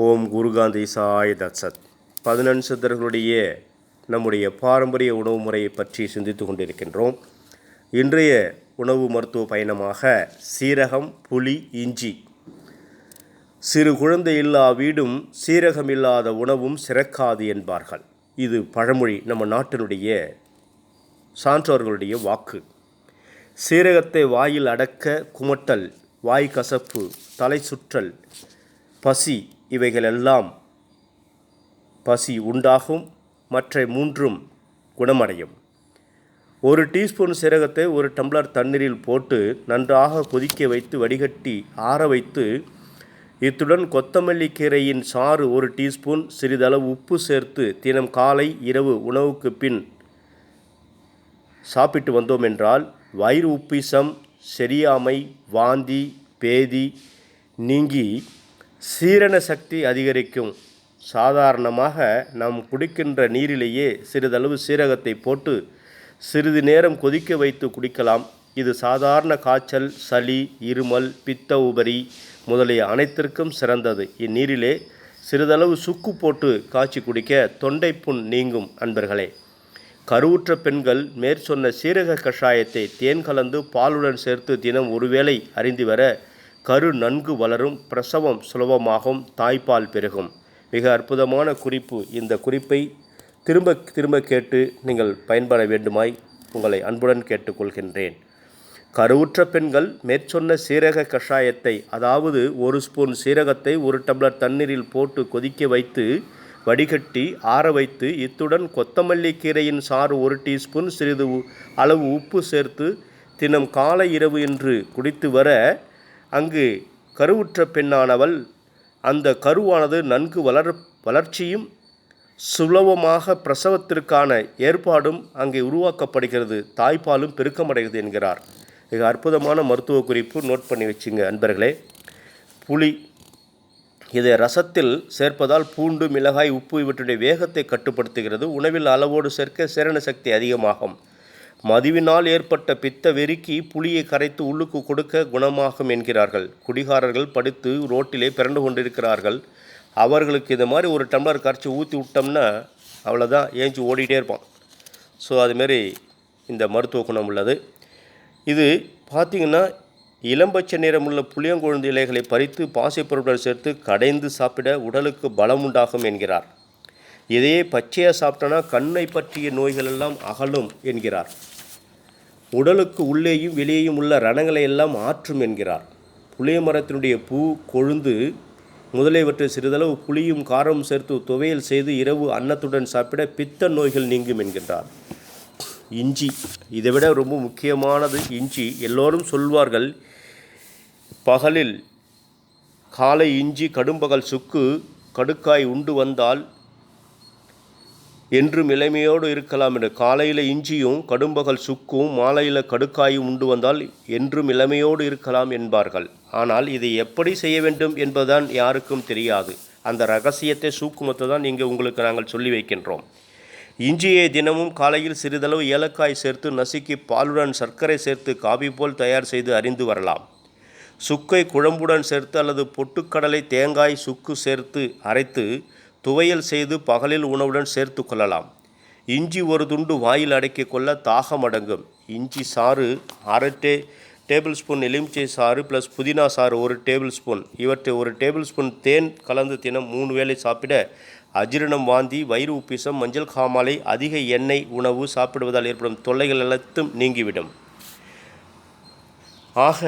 ஓம் குருகாந்தி சாய் தத்சத். பதினெண் சித்தர்களுடைய நம்முடைய பாரம்பரிய உணவு முறையை பற்றி சிந்தித்து கொண்டிருக்கின்றோம். இன்றைய உணவு மருத்துவ பயணமாக சீரகம் புளி இஞ்சி. சிறு குழந்தை இல்லா வீடும் சீரகம் இல்லாத உணவும் சிறக்காது என்பார்கள். இது பழமொழி நம்ம நாட்டினுடைய சான்றோர்களுடைய வாக்கு. சீரகத்தை வாயில் அடக்க குமட்டல் வாய் கசப்பு தலை சுற்றல் பசி இவைகளெல்லாம் பசி உண்டாகும் மற்ற மூன்றும் குணமடையும். ஒரு டீஸ்பூன் சீரகத்தை ஒரு டம்ளர் தண்ணீரில் போட்டு நன்றாக கொதிக்க வைத்து வடிகட்டி ஆற வைத்து இத்துடன் கொத்தமல்லி கீரையின் சாறு ஒரு டீஸ்பூன் சிறிதளவு உப்பு சேர்த்து தினம் காலை இரவு உணவுக்கு பின் சாப்பிட்டு வந்தோம் என்றால் வயிறு உப்பிசம் செரியாமை வாந்தி பேதி நீங்கி சீரண சக்தி அதிகரிக்கும். சாதாரணமாக நாம் குடிக்கின்ற நீரிலேயே சிறிதளவு சீரகத்தை போட்டு சிறிது நேரம் கொதிக்க வைத்து குடிக்கலாம். இது சாதாரண காய்ச்சல் சளி இருமல் பித்த உபரி முதலிய அனைத்திற்கும் சிறந்தது. இந்நீரிலே சிறிதளவு சுக்கு போட்டு காய்ச்சி குடிக்க தொண்டை புண் நீங்கும் அன்பர்களே. கருவுற்ற பெண்கள் மேற்சொன்ன சீரக கஷாயத்தை தேன் கலந்து பாலுடன் சேர்த்து தினம் ஒருவேளை அறிந்து வர கரு நன்கு வளரும் பிரசவம் சுலபமாகும் தாய்ப்பால் பெருகும். மிக அற்புதமான குறிப்பு இந்த குறிப்பை திரும்ப திரும்ப கேட்டு நீங்கள் பயன்பட வேண்டுமாய் உங்களை அன்புடன் கேட்டுக்கொள்கின்றேன். கருவுற்ற பெண்கள் மேற்சொன்ன சீரக கஷாயத்தை அதாவது ஒரு ஸ்பூன் சீரகத்தை ஒரு டம்ளர் தண்ணீரில் போட்டு கொதிக்க வைத்து வடிகட்டி ஆற வைத்து இத்துடன் கொத்தமல்லி கீரையின் சாறு ஒரு டீஸ்பூன் சிறிது அளவு உப்பு சேர்த்து தினம் காலை இரவு என்று குடித்து வர அங்கு கருவுற்ற பெண்ணானவள் அந்த கருவானது நன்கு வளர் வளர்ச்சியும் சுலபமாக பிரசவத்திற்கான ஏற்பாடும் அங்கே உருவாக்கப்படுகிறது. தாய்ப்பாலும் பெருக்கமடைகிறது என்கிறார். மிக அற்புதமான மருத்துவ குறிப்பு நோட் பண்ணி வச்சுங்க அன்பர்களே. புளி. இதை ரசத்தில் சேர்ப்பதால் பூண்டு மிளகாய் உப்பு இவற்றுடைய வேகத்தை கட்டுப்படுத்துகிறது. உணவில் அளவோடு சேர்க்க சேரண சக்தி அதிகமாகும். மதுவினால் ஏற்பட்ட பித்த வெறிக்கு புளியை கரைத்து உள்ளுக்கு கொடுக்க குணமாகும் என்கிறார்கள். குடிகாரர்கள் படுத்து ரோட்டிலே பிறண்டு கொண்டிருக்கிறார்கள். அவர்களுக்கு இது மாதிரி ஒரு டம்ளர் கரைச்சி ஊற்றி விட்டோம்னா அவ்வளோதான் ஏஞ்சி ஓடிட்டே இருப்பான். ஸோ அதுமாரி இந்த மருத்துவ குணம் உள்ளது. இது பார்த்திங்கன்னா இளம்பச்சை நிறமுள்ள புளியங்கொழுந்து இலைகளை பறித்து பாசிப்பொருட்கள் சேர்த்து கடைந்து சாப்பிட உடலுக்கு பலம் உண்டாகும் என்கிறார். இதையே பச்சையாக சாப்பிட்டோன்னா கண்ணை பற்றிய நோய்கள் எல்லாம் அகலும் என்கிறார். உடலுக்கு உள்ளேயும் வெளியேயும் உள்ள ரணங்களை எல்லாம் ஆற்றும் என்கிறார். புளிய மரத்தினுடைய பூ கொழுந்து முதலியவற்றை சிறிதளவு புளியும் காரமும் சேர்த்து துவையல் செய்து இரவு அன்னத்துடன் சாப்பிட பித்த நோய்கள் நீங்கும் என்கின்றார். இஞ்சி இதை விட ரொம்ப முக்கியமானது இஞ்சி. எல்லோரும் சொல்வார்கள் பகலில் காலை இஞ்சி கடும்பகல் சுக்கு கடுக்காய் உண்டு வந்தால் என்றும் இளமையோடு இருக்கலாம் என்று. காலையில் இஞ்சியும் கடும்பகல் சுக்கும் மாலையில் கடுக்காயும் உண்டு வந்தால் என்றும் இளமையோடு இருக்கலாம் என்பார்கள். ஆனால் இதை எப்படி செய்ய வேண்டும் என்பதுதான் யாருக்கும் தெரியாது. அந்த ரகசியத்தை சூக்குமத்தை தான் இங்கே உங்களுக்கு நாங்கள் சொல்லி வைக்கின்றோம். இஞ்சியை தினமும் காலையில் சிறிதளவு ஏலக்காய் சேர்த்து நசுக்கி பாலுடன் சர்க்கரை சேர்த்து காபி போல் தயார் செய்து அறிந்து வரலாம். சுக்கை குழம்புடன் சேர்த்து அல்லது பொட்டுக்கடலை தேங்காய் சுக்கு சேர்த்து அரைத்து துவையல் செய்து பகலில் உணவுடன் சேர்த்து கொள்ளலாம். இஞ்சி ஒரு துண்டு வாயில் அடக்கிக் கொள்ள தாகம் அடங்கும். இஞ்சி சாறு அரை டே டேபிள் ஸ்பூன் எலுமிச்சை சாறு ப்ளஸ் புதினா சாறு ஒரு டேபிள் ஸ்பூன். இவற்றை ஒரு டேபிள் ஸ்பூன் தேன் கலந்து தினம் மூணு வேளை சாப்பிட அஜீரணம் வாந்தி வயிறு உப்பிசம் மஞ்சள் காமாலை அதிக எண்ணெய் உணவு சாப்பிடுவதால் ஏற்படும் தொல்லைகள் அனைத்தும் நீங்கிவிடும். ஆக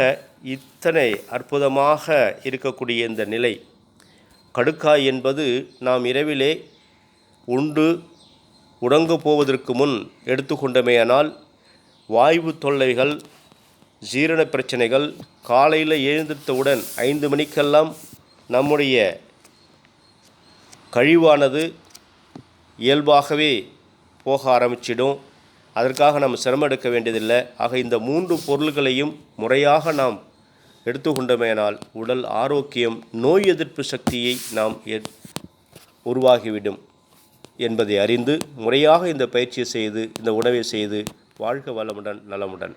இத்தனை அற்புதமாக இருக்கக்கூடிய இந்த நிலை. கடுக்காய் என்பது நாம் இரவிலே உண்டு உறங்க போவதற்கு முன் எடுத்துக்கொண்டமேயானால் வாய்வு தொல்லைகள் ஜீரண பிரச்சனைகள் காலையில் எழுந்திருத்தவுடன் ஐந்து மணிக்கெல்லாம் நம்முடைய கழிவானது இயல்பாகவே போக ஆரம்பிச்சிடும். அதற்காக நம்ம சிரமம் எடுக்க வேண்டியதில்லை. ஆக இந்த மூன்று பொருள்களையும் முறையாக நாம் எடுத்துக்கொண்டமையானால் உடல் ஆரோக்கியம் நோய் எதிர்ப்பு சக்தியை நாம் உருவாகிவிடும் என்பதை அறிந்து முறையாக இந்த பயிற்சியை செய்து இந்த உணவை செய்து வாழ்க வளமுடன் நலமுடன்.